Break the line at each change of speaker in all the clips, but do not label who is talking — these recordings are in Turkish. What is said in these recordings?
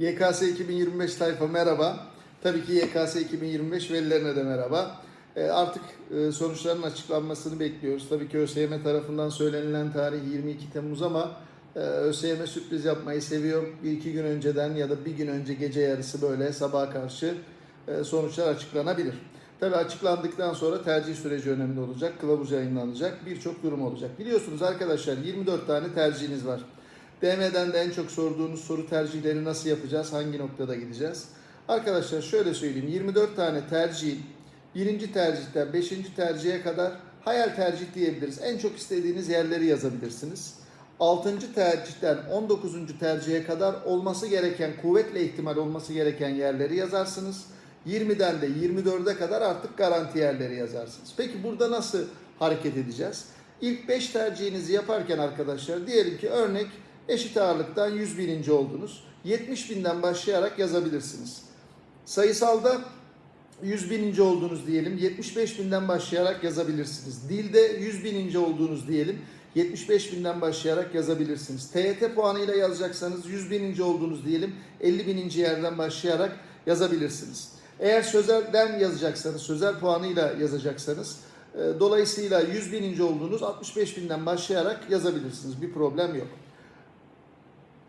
YKS 2025 tayfa merhaba. Tabii ki YKS 2025 velilerine de merhaba. E, artık e, sonuçların açıklanmasını bekliyoruz. Tabii ki ÖSYM tarafından söylenilen tarih 22 Temmuz ama e, ÖSYM sürpriz yapmayı seviyor. Bir iki gün önceden ya da bir gün önce gece yarısı böyle sabaha karşı e, sonuçlar açıklanabilir. Tabii açıklandıktan sonra tercih süreci önemli olacak. Kılavuz yayınlanacak. Birçok durum olacak. Biliyorsunuz arkadaşlar 24 tane tercihiniz var. DM'den de en çok sorduğunuz soru tercihleri nasıl yapacağız? Hangi noktada gideceğiz? Arkadaşlar şöyle söyleyeyim. 24 tane tercihin birinci tercihten beşinci tercihe kadar hayal tercih diyebiliriz. En çok istediğiniz yerleri yazabilirsiniz. 6. tercihten 19. tercihe kadar olması gereken, kuvvetle ihtimal olması gereken yerleri yazarsınız. 20'den de 24'e kadar artık garanti yerleri yazarsınız. Peki burada nasıl hareket edeceğiz? İlk 5 tercihinizi yaparken arkadaşlar diyelim ki örnek eşit ağırlıktan 100 bininci oldunuz. 70 binden başlayarak yazabilirsiniz. Sayısalda 100 bininci olduğunuz diyelim 75 binden başlayarak yazabilirsiniz. Dilde 100 bininci olduğunuz diyelim 75 binden başlayarak yazabilirsiniz. TYT puanıyla yazacaksanız 100 bininci olduğunuz diyelim 50 bininci yerden başlayarak yazabilirsiniz. Eğer sözelden yazacaksanız, sözel puanıyla yazacaksanız e, dolayısıyla 100 bininci olduğunuz 65 binden başlayarak yazabilirsiniz. Bir problem yok.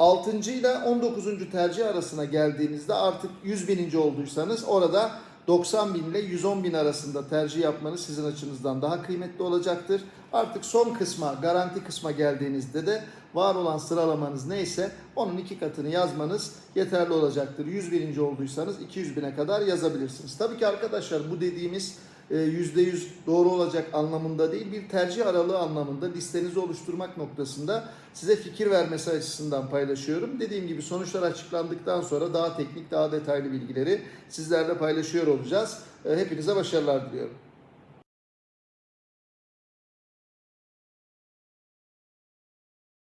6. ile 19. tercih arasına geldiğinizde artık 100 bininci olduysanız orada 90 bin ile 110 bin arasında tercih yapmanız sizin açınızdan daha kıymetli olacaktır. Artık son kısma, garanti kısma geldiğinizde de var olan sıralamanız neyse onun iki katını yazmanız yeterli olacaktır. 100 bininci olduysanız 200 bine kadar yazabilirsiniz. Tabii ki arkadaşlar bu dediğimiz %100 doğru olacak anlamında değil bir tercih aralığı anlamında listenizi oluşturmak noktasında size fikir vermesi açısından paylaşıyorum. Dediğim gibi sonuçlar açıklandıktan sonra daha teknik daha detaylı bilgileri sizlerle paylaşıyor olacağız. E, Hepinize başarılar diliyorum.